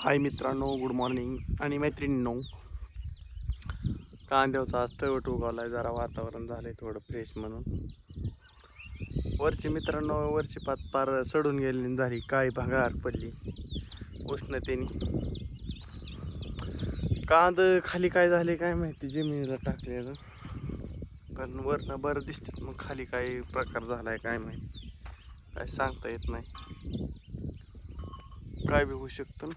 हाय मित्रांनो good morning आणि मैत्रिणींनो कांद्याचा आज तवट उगावला आहे जरा वातावरण झालं आहे थोडं फ्रेश म्हणून. वरची मित्रांनो वरची पात पार सडून गेली झाली काळी भागार पडली उष्णतेने. कांद खाली काय झाले काय माहिती जमिनीला टाकलेलं. पण वरनं बरं दिसतात मग खाली काय प्रकार झाला आहे काय माहिती. काय सांगता येत नाही. काय बी होऊ शकतं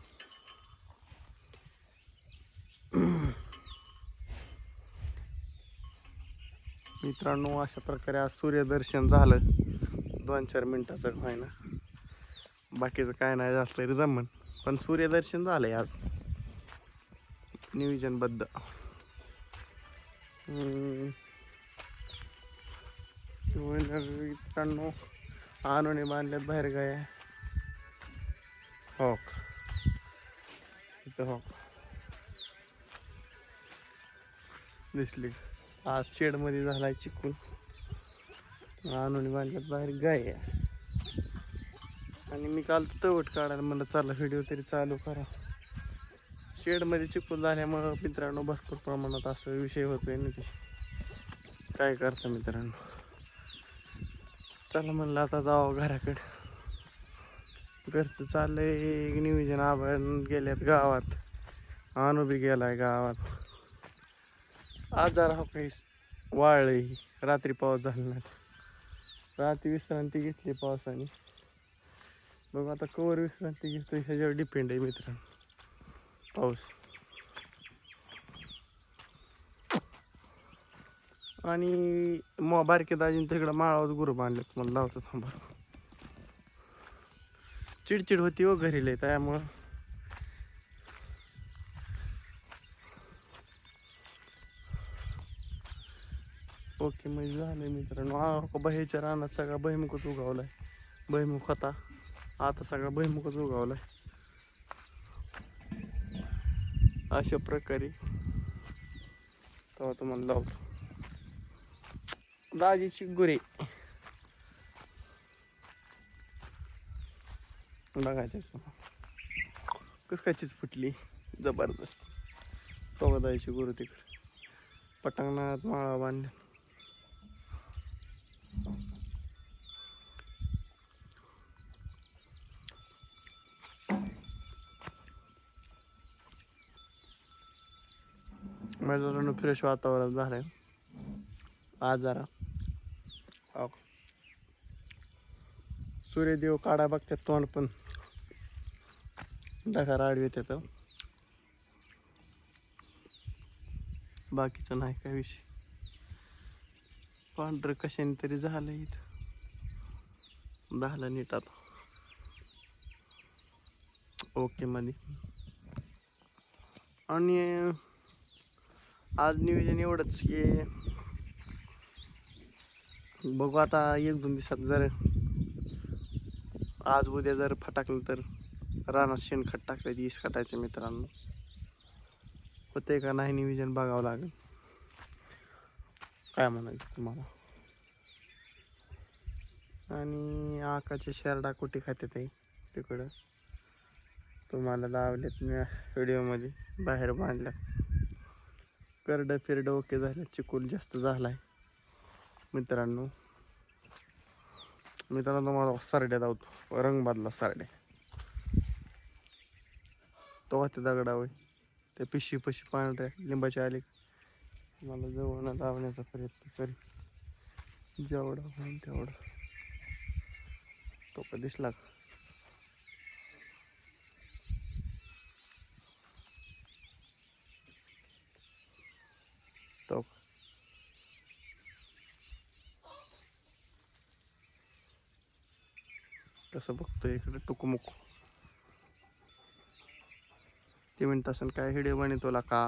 मित्रांनो अशा प्रकारे आज सूर्यदर्शन झालं. दोन चार मिनटाचं होय ना? बाकीचं काय नाही जास्त तरी जमन. पण सूर्यदर्शन झालं आहे आज. नियोजनबद्ध. मित्रांनो आणून बांधल्यात बाहेर गाय. हॉक इथं हो दिसली. आज शेडमध्ये झाला आहे चिकून. आणून बांधल्यात बाहेर गाय. आणि मी काल तवट काढायला म्हणलं चालला व्हिडिओ तरी चालू करा. शेडमध्ये चिकून झाल्यामुळं मित्रांनो भरपूर प्रमाणात असं विषय होतोय ना ते. काय करता मित्रांनो? चला म्हणलं आता जावं घराकडे. घरचं चाललंय नियोजन आपण गेल्यात गावात. आणू बी गेलाय गावात. आज जरा हो काही वाळलंय रात्री पाऊस झाला नाही. रात्री विश्रांती घेतली पावसाने. बघ आता कवर विश्रांती घेतो ह्याच्यावर डिपेंड आहे मित्रांनो. पाऊस. आणि मग बारके दाजीन तिकडं माळावर गुरु बांधलेत. मला लावतो थांबा. चिडचिड होती व घरी लय त्यामुळं. ओके म्हणजे झालं मित्रांनो. हा हो बहेच्या रानात सगळा बहिमुखच आहे बहिमुख होता. आता सगळा बहिमुखच आहे अशा प्रकारे. तेव्हा तुम्हाला लावतो. दाजीची गुरे. बघायचं कस फुटली? जबरदस्त. तो दाजीची गुरु तिकडे. पटांगणात माळा बांधल्या माझं फ्रेश वातावरण झालंय. आज जरा हो. सूर्यदेव काढा बघतात तोंड पण. ढगार आडवी येतात बाकीचं नाही काय विषय. पांढरं कशाने तरी झालं इथं. झालं नीट आता. ओके मध्ये आणि आज नियोजन एवढंच की बघू आता एक दोन दिवसात जर आज उद्या जर फटाकलं तर रानात शेणखत टाकलं दिस खटायचं मित्रांनो. होते का नाही नियोजन बघावं लागेल. काय म्हणायचं तुम्हाला? आणि आकाचे शेरडा कुठे खाते ते तिकडं तुम्हाला लावलेत मी व्हिडिओमध्ये बाहेर बांधल्या करडं फिरडं ओके झालं चिकूल जास्त झाला आहे मित्रांनो मित्रांनो तुम्हाला सरड्या धावतो रंग बदला सरड्या तो ते दगडा होय. त्या पिशी पशी पांढऱ्या लिंबाच्या आले मला जवळ लावण्याचा प्रयत्न करी जेवढा होईल तेवढा. तो का दिसला का? तो कसं बघतोय इकडे टुकमुक. ते म्हणत असेल काय व्हिडिओ बनवतोला का?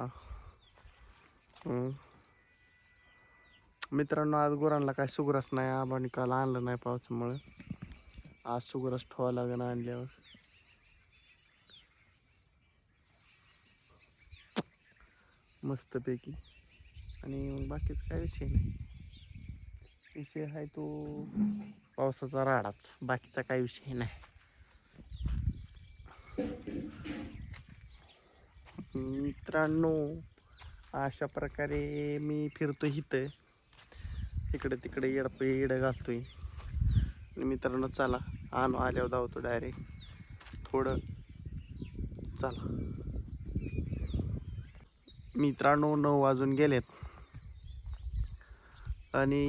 मित्रांनो आज गुरांना काय सुग्रास नाही आबाने काल आणलं नाही पावसामुळे. आज सुग्रास ठेवा लागेल आणल्यावर. मस्तपैकी. आणि मग बाकीच काय विषय नाही. विषय आहे तो पावसाचा राडाच. बाकीचा काही विषय नाही. मित्रांनो अशा प्रकारे मी फिरतो इथं. इकडे तिकडे येडप येडं घालतोय. आणि मित्रांनो चला. आणू आल्यावर धावतो डायरेक्ट थोडं चला. मित्रांनो नऊ वाजून गेलेत. आणि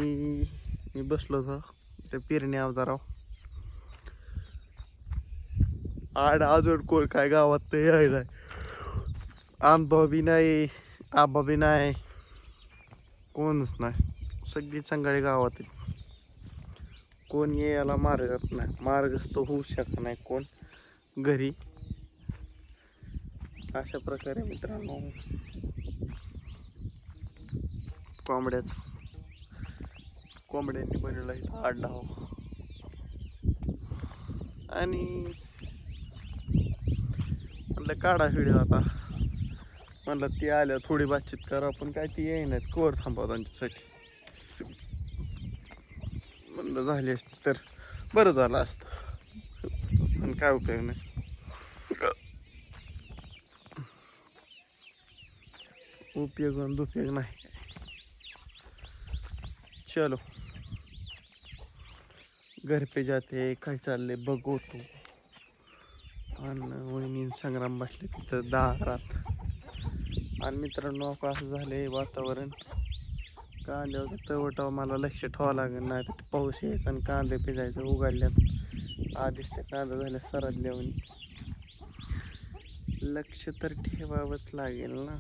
मी बसलो होतो. ते पेरणी अवजाराव आड अजून कोण काय गावात ते यायला आंबा बी नाही आबा बी नाही. कोणच नाही. सगळी चांगली गावात कोण यायला मार्गात नाही. मार्गस्थ होऊ शकत नाही कोण. घरी. अशा प्रकारे मित्रांनो. कोंबड्याचं. कोंबड्यांनी बनवला इथं आडनाव आणि म्हणलं काढा व्हिडिओ आता. म्हणलं ती आल्या थोडी बातचीत करा पण काय ती येईनात कवर थांबा त्यांच्यासाठी. म्हणलं झाली असती तर बरं झालं असतं. पण काय उपयोग नाही. उपयोग आणि दुपयोग नाही. चलो. घर पे जाते काय चाललंय बघतो आणि वहिनी संग्राम बसले तिथं दारात. आणि मित्रांनो आता असं झालंय वातावरण. कांद्यावर तवटाव मला लक्ष ठेवावं लागेल नाही तर पाऊस यायचा आणि कांदे पिजायचं उघडल्यात. आधीच त्या कांदा झाल्या सरदल्यावर लक्ष तर ठेवावंच लागेल ना.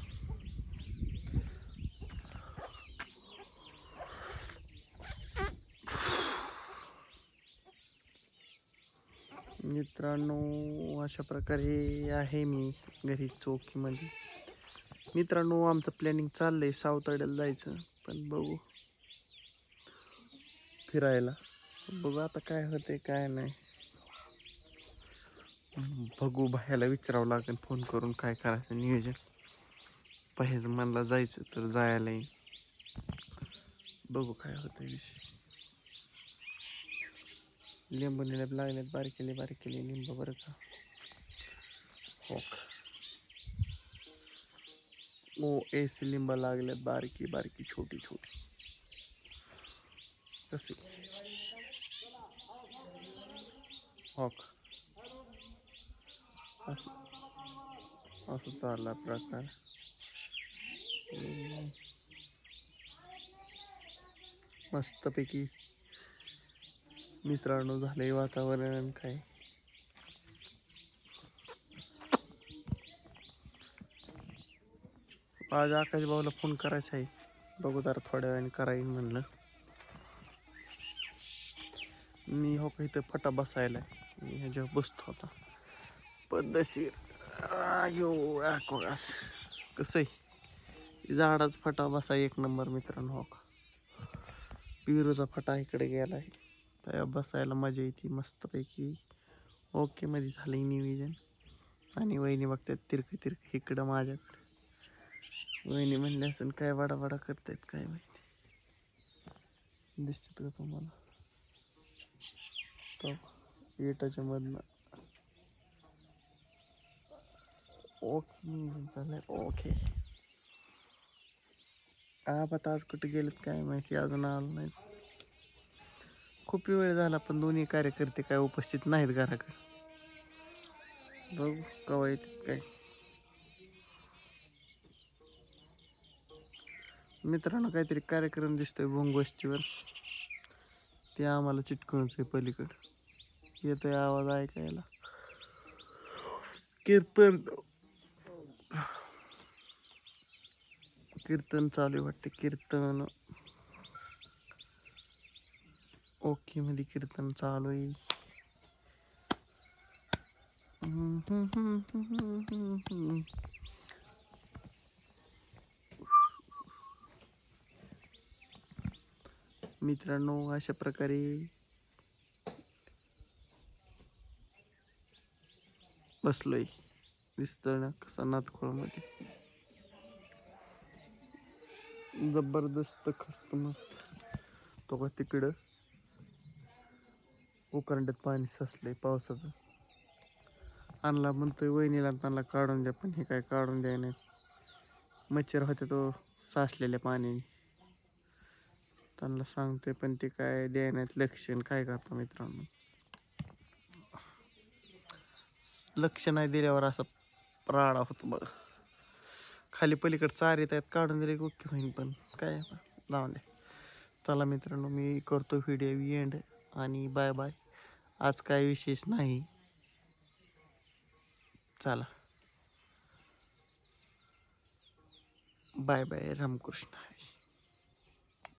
मित्रांनो अशा प्रकारे आहे मी घरी चौकीमध्ये. मित्रांनो आमचं प्लॅनिंग चाललंय सावताड्याला जायचं पण बघू. फिरायला. बघू आता काय होते काय नाही. बघू बाहेरला विचारावं लागेल फोन करून काय करायचं नियोजन. पाहिजे मनाला जायचं तर जायला येईल बघू काय होतं विषय. लिंबू निळब लागलेत बारीक केले बारीक केले लिंब बरं का. होक ओ एस लिंब लागल्यात बारकी बारकी छोटी छोटी. कसे होक असं. असं चालला प्रकार. मस्तपैकी मित्रांनो झालंय वातावरण काय? आज आकाश भाऊला फोन करायचा आहे. बघू जरा थोड्या वेळाने करायला म्हणलं. मी हो का इथं फटा बसायला आहे. मी ह्याच्यावर बसतो आता. पद्धतशीर. आयो आकोस कसं आहे? झाडाच फटा बसा एक नंबर मित्रांनो हो का? पिरूचा फटा इकडे गेला आहे त्या बसायला मजा येते मस्तपैकी. ओके मध्ये झालं नियोजन. आणि वहिनी बघतात तिरकं तिरकं इकडं माझ्याकडं. वहिनी म्हणले असून काय वाडा करतायत काय माहिती? दिसतात का तुम्हाला? तो विटाच्या मधनं. ओके चालेल ओके आता आज कुठे गेलेत काय माहिती? अजून आलं नाही खूप वेळ झाला पण दोन्ही कार्यकर्ते काय उपस्थित नाहीत घराकडे. बघू कवा येतात काय. मित्रांनो काहीतरी कार्यक्रम दिसतोय भोंग ते आम्हाला चिटकूनच आहे पलीकडं. येतोय आवाज ऐकायला. कीर्तन. कीर्तन चालू आहे वाटते कीर्तन. ओके मध्ये कीर्तन चालू आहे. मित्रांनो अशा प्रकारे बसलोय. दिसतोय ना कसा नातखोळमध्ये. जबरदस्त खस्त मस्त. तो का तिकडं? उकरंड्यात पाणी साचलं आहे पावसाचं. आणला म्हणतोय वहिनीला त्यांना काढून द्या पण हे काय काढून द्याय नाही मच्छर होते तो साचलेल्या पाण्याने. त्यांना सांगतोय पण ते काय द्याय नाहीत. लक्षण काय करता मित्रांनो. लक्ष नाही दिल्यावर असा राडा होतो बघ. खाली पलीकडे चारीत आहेत काढून दिले ओके होईन पण काय? आता जाऊन चला मित्रांनो मी करतो व्हिडिओ एंड आणि बाय बाय आज काय विशेष नाही. चला. Bye bye Ramkrishna.